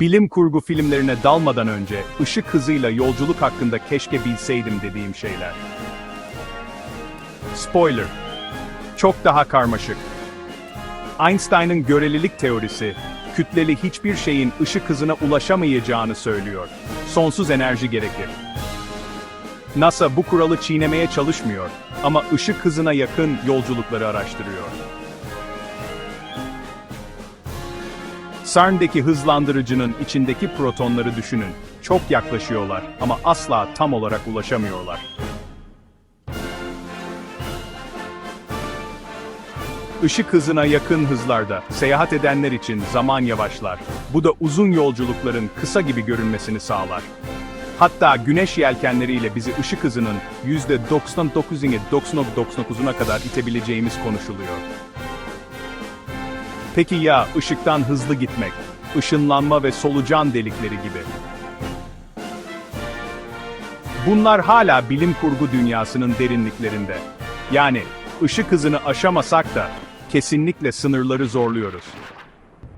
Bilim kurgu filmlerine dalmadan önce ışık hızıyla yolculuk hakkında keşke bilseydim dediğim şeyler. Spoiler. Çok daha karmaşık. Einstein'ın görelilik teorisi, kütleli hiçbir şeyin ışık hızına ulaşamayacağını söylüyor. Sonsuz enerji gerekir. NASA bu kuralı çiğnemeye çalışmıyor ama ışık hızına yakın yolculukları araştırıyor. CERN'deki hızlandırıcının içindeki protonları düşünün. Çok yaklaşıyorlar ama asla tam olarak ulaşamıyorlar. Işık hızına yakın hızlarda seyahat edenler için zaman yavaşlar. Bu da uzun yolculukların kısa gibi görünmesini sağlar. Hatta güneş yelkenleriyle bizi ışık hızının %99'ine 99'una kadar itebileceğimiz konuşuluyor. Peki ya ışıktan hızlı gitmek, ışınlanma ve solucan delikleri gibi? Bunlar hala bilim kurgu dünyasının derinliklerinde. Yani ışık hızını aşamasak da kesinlikle sınırları zorluyoruz.